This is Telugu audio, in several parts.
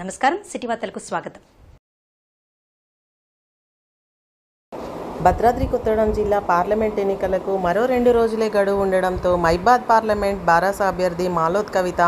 నమస్కారం. సిటీ వార్తలకు స్వాగతం. భద్రాద్రి కొత్తగూడెం జిల్లా పార్లమెంట్ ఎన్నికలకు మరో రెండు రోజులే గడువు ఉండడంతో మైబాద్ పార్లమెంట్ బారాస అభ్యర్థి మాలోత్ కవిత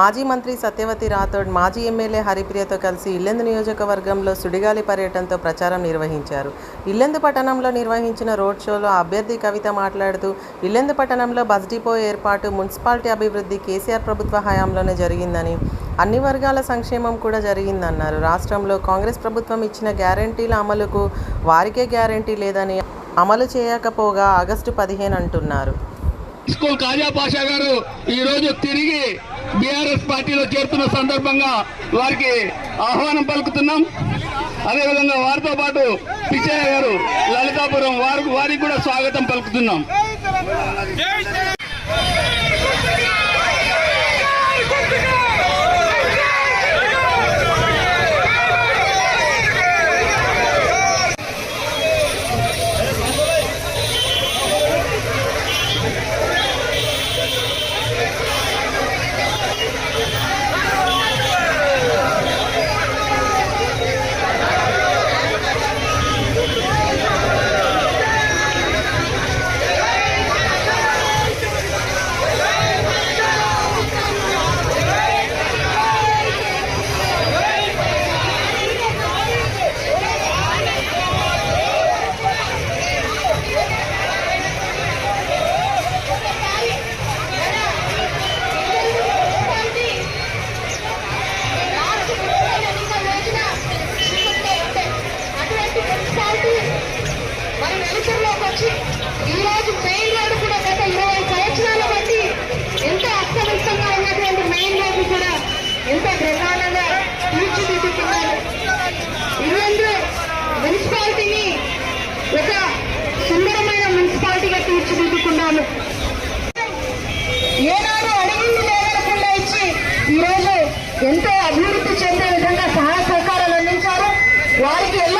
మాజీ మంత్రి సత్యవతి రాథోడ్ మాజీ ఎమ్మెల్యే హరిప్రియతో కలిసి ఇల్లెందు నియోజకవర్గంలో సుడిగాలి పర్యటనతో ప్రచారం నిర్వహించారు. ఇల్లెందు పట్టణంలో నిర్వహించిన రోడ్ షోలో అభ్యర్థి కవిత మాట్లాడుతూ ఇల్లెందు పట్టణంలో బస్ డిపో ఏర్పాటు మున్సిపాలిటీ అభివృద్ధి కేసీఆర్ ప్రభుత్వ హయాంలోనే జరిగిందని అన్ని వర్గాల సంక్షేమం కూడా జరిగిందన్నారు. రాష్ట్రంలో కాంగ్రెస్ ప్రభుత్వం ఇచ్చిన గ్యారంటీల అమలుకు వారికే గ్యారంటీ లేదని అమలు చేయకపోగా ఆగస్టు పదిహేను అంటున్నారు. స్కూల్ కాజా పాషా గారు ఈరోజు తిరిగి బీఆర్ఎస్ పార్టీలో చేరుతున్న సందర్భంగా వారికి ఆహ్వానం పలుకుతున్నాం. అదేవిధంగా వారితో పాటు పిచ్చయ్య గారు లలితాపురం వారికి వారికి కూడా స్వాగతం పలుకుతున్నాం. వారికి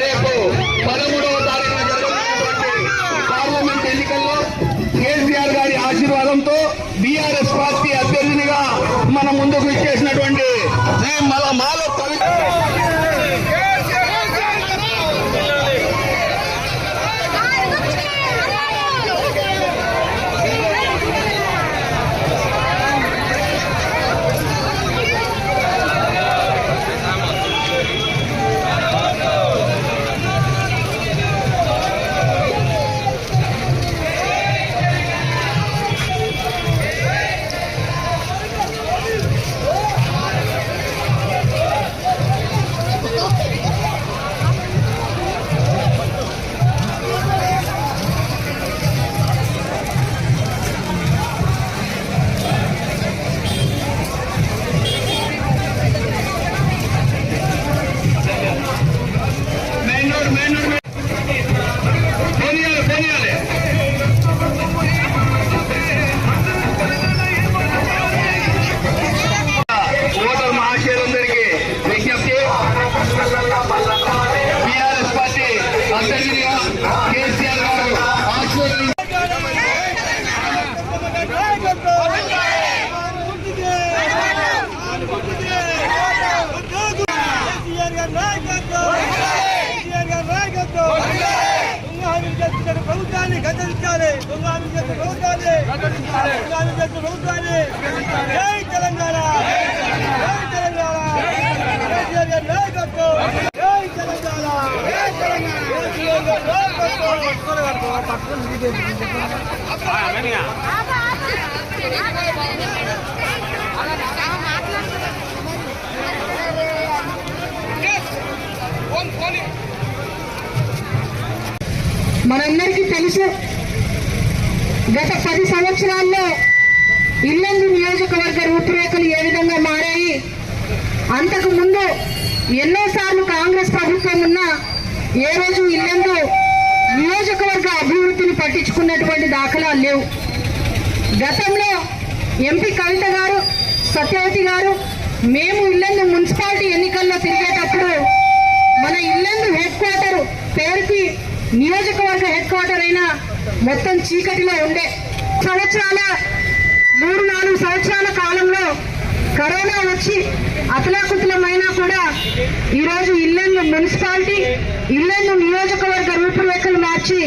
రేపు పదమూడవ తారీఖున పార్లమెంట్ ఎన్నికల్లో కేసీఆర్ గారి ఆశీర్వాదంతో బీఆర్ఎస్ పార్టీ అభ్యర్థినిగా మన ముందుకు ఇచ్చేసినటువంటి శ్రీ మల మాల రక్షించాలి దొంగలు చేసి ప్రభుత్వాన్ని దొంగలు చేసి ప్రభుత్వాన్ని జై తెలంగాణ. జై తెలంగాణ. కేసీఆర్ గారి నాయకత్వం. జై తెలంగాణ. జై తెలంగాణ కేసీఆర్ గారి మనందరికీ తెలుసు గత పది సంవత్సరాల్లో ఇల్లందు నియోజకవర్గ రూపురేఖలు ఏ విధంగా మారాయి? అంతకు ముందు ఎన్నోసార్లు కాంగ్రెస్ ప్రభుత్వం ఉన్నా ఏ రోజు ఇల్లందు నియోజకవర్గ అభివృద్ధిని పట్టించుకున్నటువంటి దాఖలాలు లేవు. గతంలో ఎంపీ కవిత గారు సత్యవతి గారు మేము ఇల్లందు మున్సిపాలిటీ ఎన్నికల్లో తిరిగేటప్పుడు మన ఇల్లందు హెడ్ క్వార్టర్ పేరుకి నియోజకవర్గ హెడ్ క్వార్టర్ అయినా మొత్తం చీకటిలో ఉండే సంవత్సరాల మూడు నాలుగు సంవత్సరాల కాలంలో కరోనా వచ్చి అతలాకుతలమైనా కూడా ఈరోజు ఇల్లందు మున్సిపాలిటీ ఇల్లందు నియోజకవర్గ రూపురేఖలు మార్చి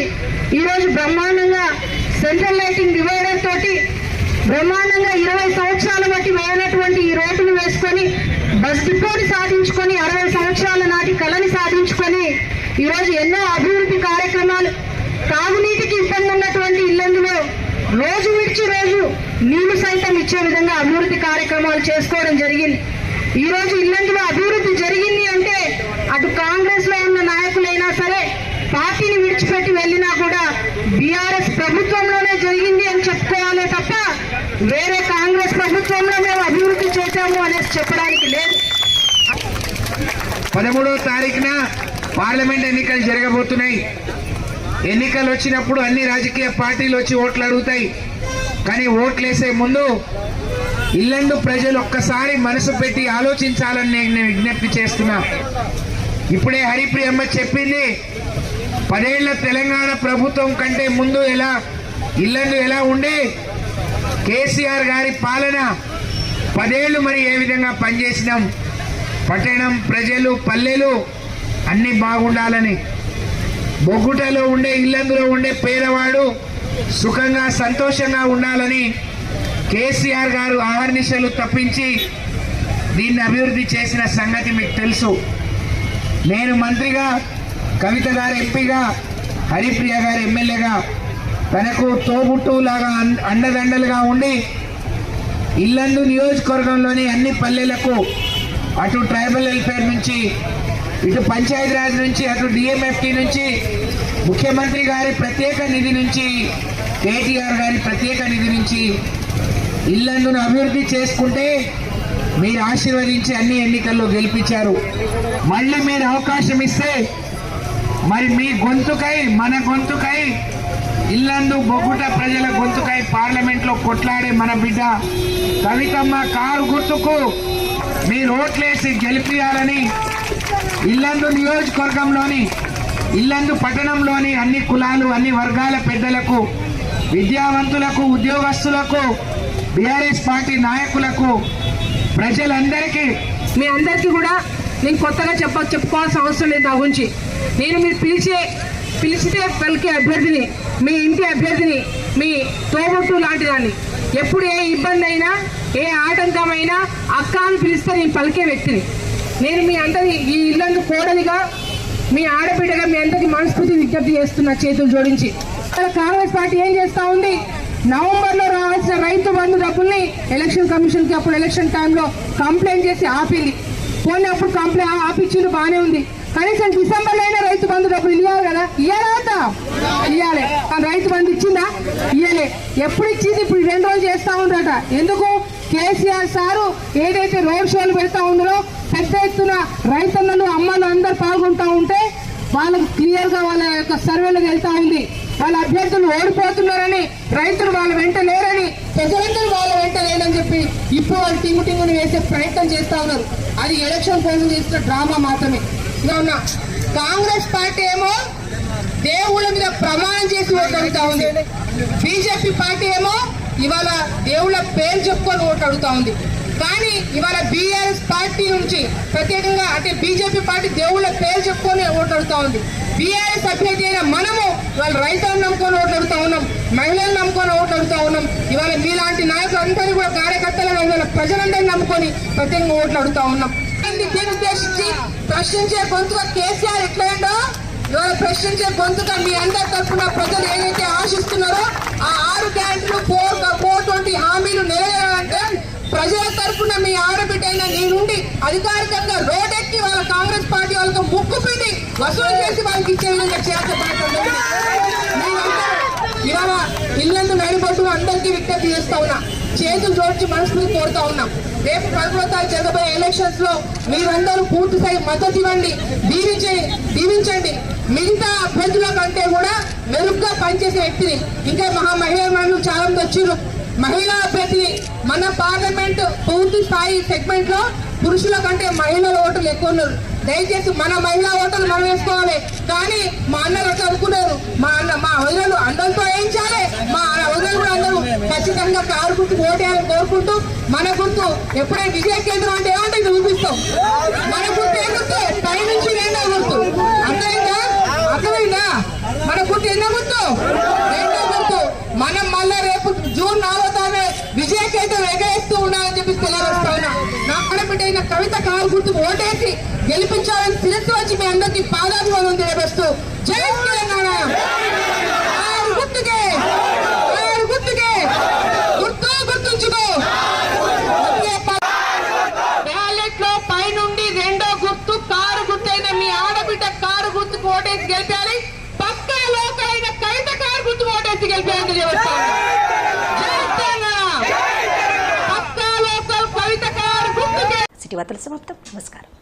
ఈరోజు బ్రహ్మాండంగా సెంట్రల్ లైటింగ్ డివైడర్ తోటి బ్రహ్మాండంగా ఇరవై సంవత్సరాల బట్టి వేయనటువంటి ఈ రోడ్డును వేసుకొని బస్ డిపోని సాధించుకొని అరవై సంవత్సరాల నాటి కళని సాధించుకొని ఈరోజు ఎన్నో అభివృద్ధి కార్యక్రమాలు తాగునీటికి ఇబ్బంది ఉన్నటువంటి ఇల్లందులో. రోజు విడిచి రోజు నీళ్ళు సైతం ఇచ్చే విధంగా అభివృద్ధి కార్యక్రమాలు చేసుకోవడం జరిగింది. ఈ రోజు ఇల్లందులో అభివృద్ధి జరిగింది అంటే అటు కాంగ్రెస్లో ఉన్న నాయకులైనా సరే పార్టీని విడిచిపెట్టి వెళ్ళినా కూడా బీఆర్ఎస్ ప్రభుత్వంలోనే జరిగింది అని చెప్పుకోవాలే తప్ప వేరే కాంగ్రెస్ ప్రభుత్వంలో మేము అభివృద్ధి చేశాము అనేసి చెప్పడానికి లేదు. పదమూడవ తారీఖున పార్లమెంట్ ఎన్నికలు జరగబోతున్నాయి. ఎన్నికలు వచ్చినప్పుడు అన్ని రాజకీయ పార్టీలు వచ్చి ఓట్లు అడుగుతాయి. కానీ ఓట్లేసే ముందు ఇల్లందు ప్రజలు ఒక్కసారి మనసు పెట్టి ఆలోచించాలని నేను విజ్ఞప్తి చేస్తున్నా. ఇప్పుడే హరిప్రియమ్మ చెప్పింది పదేళ్ళ తెలంగాణ ప్రభుత్వం కంటే ముందు ఎలా ఇల్లందు ఎలా ఉండి కేసీఆర్ గారి పాలన పదేళ్ళు మరి ఏ విధంగా పనిచేసినాం. పట్టణం ప్రజలు పల్లెలు అన్నీ బాగుండాలని బొగ్గుటలో ఉండే ఇల్లందులో ఉండే పేదవాడు సుఖంగా సంతోషంగా ఉండాలని కేసీఆర్ గారు ఆహర్నిశలు తప్పించి దీన్ని అభివృద్ధి చేసిన సంగతి మీకు తెలుసు. నేను మంత్రిగా కవిత గారు ఎంపీగా హరిప్రియ గారు ఎమ్మెల్యేగా తనకు తోబుట్టులాగా అన్- అండదండలుగా ఉండి ఇల్లందు నియోజకవర్గంలోని అన్ని పల్లెలకు అటు ట్రైబల్ వెల్ఫేర్ నుంచి ఇటు పంచాయతీరాజ్ నుంచి అటు డిఎంఎఫ్టి నుంచి ముఖ్యమంత్రి గారి ప్రత్యేక నిధి నుంచి కేటీఆర్ గారి ప్రత్యేక నిధి నుంచి ఇల్లందును అభివృద్ధి చేసుకుంటే మీరు ఆశీర్వదించి అన్ని ఎన్నికల్లో గెలిపించారు. మళ్ళీ మీరు అవకాశం ఇస్తే మరి మీ గొంతుకై మన గొంతుకై ఇల్లందు బొగ్గుట ప్రజల గొంతుకై పార్లమెంట్లో కొట్లాడే మన బిడ్డ కవితమ్మ కారు గుర్తుకు మీరు ఓట్లేసి గెలిపియాలని ఇల్లందు నియోజకవర్గంలోని ఇల్లందు పట్టణంలోని అన్ని కులాలు అన్ని వర్గాల పెద్దలకు విద్యావంతులకు ఉద్యోగస్తులకు బీఆర్ఎస్ పార్టీ నాయకులకు ప్రజలందరికీ మీ అందరికీ కూడా నేను కొత్తగా చెప్ప చెప్పుకోవాల్సిన అవసరం లేదు నా గురించి. నేను మీరు పిలిచే పిలిచితే పలికే అభ్యర్థిని మీ ఇంటి అభ్యర్థిని మీ తోబుట్టు లాంటి దాన్ని. ఎప్పుడు ఏ ఇబ్బంది అయినా ఏ ఆటంకమైనా అక్క అని పిలిస్తే నేను పలికే వ్యక్తిని. నేను మీ అందరి ఈ ఇల్లందు కోడలిగా మీ ఆడబిడ్డగా మీ అందరికి మనస్ఫూర్తి విజ్ఞప్తి చేస్తున్నా చేతులు జోడించి. ఇక్కడ కాంగ్రెస్ పార్టీ ఏం చేస్తా ఉంది? నవంబర్లో రావాల్సిన రైతు బంధు డబ్బుల్ని ఎలక్షన్ కమిషన్కి అప్పుడు ఎలక్షన్ టైంలో కంప్లైంట్ చేసి ఆపింది. పోనీ అప్పుడు కంప్లైంట్ ఆపించింది బాగానే ఉంది. కనీసం డిసెంబర్లో అయినా రైతు బంధు డబ్బులు ఇవ్వాలి కదా? ఇవ్వాలా ఇవ్వాలి రైతు బంధు ఇచ్చిందా? ఇవ్వలే ఎప్పుడు ఇచ్చింది? ఇప్పుడు రెండు రోజులు చేస్తా ఉండట ఎందుకు? కేసీఆర్ సారు ఏదైతే రోడ్ షోలు పెడతా ఉందో పెద్ద ఎత్తున రైతన్నలు అమ్మలు అందరు పాల్గొంటూ ఉంటే వాళ్ళకు క్లియర్గా వాళ్ళ యొక్క సర్వేలు వెళ్తా ఉంది. వాళ్ళ అభ్యర్థులు ఓడిపోతున్నారని రైతులు వాళ్ళ వెంట లేరని ప్రజలందరూ వాళ్ళ వెంట లేరని చెప్పి ఇప్పుడు వాళ్ళు టింగు టింగుని వేసే ప్రయత్నం చేస్తా ఉన్నారు. అది ఎలక్షన్ కోసం చేసిన డ్రామా మాత్రమే. కావున ఉన్నా కాంగ్రెస్ పార్టీ ఏమో దేవుళ్ళ మీద ప్రమాణం చేసి ఓటు అడుగుతా ఉంది. బీజేపీ పార్టీ ఏమో ఇవాళ దేవుళ్ళ పేరు చెప్పుకొని ఓటు అడుగుతా ఉంది. కానీ ఇవాళ బీఆర్ఎస్ పార్టీ నుంచి ప్రత్యేకంగా అంటే బీజేపీ పార్టీ దేవుళ్ళ పేరు చెప్పుకొని ఓటు అడుగుతా ఉంది. బీఆర్ఎస్ అభ్యర్థి అయిన మనము ఇవాళ రైతులను నమ్ముకొని ఓట్లు అడుగుతా ఉన్నాం. మహిళలను నమ్ముకొని ఓట్లు అడుగుతా ఉన్నాం. ఇవాళ మీలాంటి నాయకులందరూ కూడా కార్యకర్తలను ఇవాళ ప్రజలందరినీ నమ్ముకొని ప్రత్యేకంగా ఓట్లు అడుగుతా ఉన్నాం. ఉద్దేశించి? ప్రశ్నించే గొంతుగా కేసీఆర్ ఎట్లయిందో ఇవాళ ప్రశ్నించే గొంతుగా మీ అందరి తరఫున ప్రజలు ఏదైతే ఆశిస్తున్నారో ఆ ఆరు గ్యారెంటీలు ఫోర్ ఫోర్ ట్వంటీ హామీలు నెరవేరాలంటే ప్రజల తరఫున మీ ఆడబిడ్డైన నేనుండి అధికారికంగా రోడ్డెక్కి వాళ్ళ కాంగ్రెస్ పార్టీ వాళ్ళతో ముక్కు పిండి వసూలు చేసి వాళ్ళకి ఇచ్చే విధంగా చేర్చబడుతుంది ఇవాళ ఇల్లందు నడిబొట్టు అందరికీ విజ్ఞప్తి చేస్తా ఉన్నా. చేతులు జోడించి మనసులు కోరుతా ఉన్నాం. రేపు పదమూడో తారీఖు జరగబోయే ఎలక్షన్స్లో మీరందరూ పూర్తి స్థాయి మద్దతు ఇవ్వండి దీవించండి దీవించండి. మిగతా అభ్యర్థుల కంటే కూడా మెరుగ్గా పనిచేసే వ్యక్తిని ఇంకా చాలా వచ్చిర్రు. మహిళా అభ్యర్థి మన పార్లమెంట్ పూర్తి స్థాయి సెగ్మెంట్లో పురుషుల కంటే మహిళల ఓటర్లు ఎక్కువ ఉన్నారు. దయచేసి మన మహిళా ఓటర్లు మనం వేసుకోవాలి. కానీ మా అన్నలు అట్లా అనుకున్నారు. మా అన్న మా వదినలు అందరితో వేయించాలి. మా వదినలు కూడా అందరూ ఖచ్చితంగా కారు గుర్తు ఓటేయాలని కోరుకుంటూ మన గుర్తు ఎప్పుడైనా విజయ కేంద్రం అంటే ఏమంటే చూపిస్తాం మన గుర్తు ఏ గుర్తు పై నుంచి రెండో గుర్తు అర్థమైందా అర్థమైందా మన గుర్తు ఎన్నో గుర్తు రెండో గుర్తు మనం మళ్ళా రేపు జూన్ నాలుగో తారీఖు విజయ కేంద్రం ఎగరేస్తూ ఉండాలని చెప్పి తెలియజేస్తా ఉన్నా నా ఆడబిడ్డ అయిన కవిత కాలు గుర్తు ఓటేసి గెలిపించాలని తిరిగి వచ్చి మీ అందరికీ పాదాభివందనం తెలియజేస్తూ జై తెలంగాణ కారు గుర్తుకే కారు గుర్తుకే గుర్తు గుర్తుంచుకో బ్యాలెట్లో పైనుండి రెండో గుర్తు కారు గుర్తైన మీ ఆడబిడ్డ కారు గుర్తుకు ఓటేసి గెలిపాలి పక్కా లోకలైన కవిత కారు గుర్తు ఓటేసి గెలిపాలని చెబుతాను జై తెలంగాణ పక్కా లోకల్ కవిత నమస్కారం.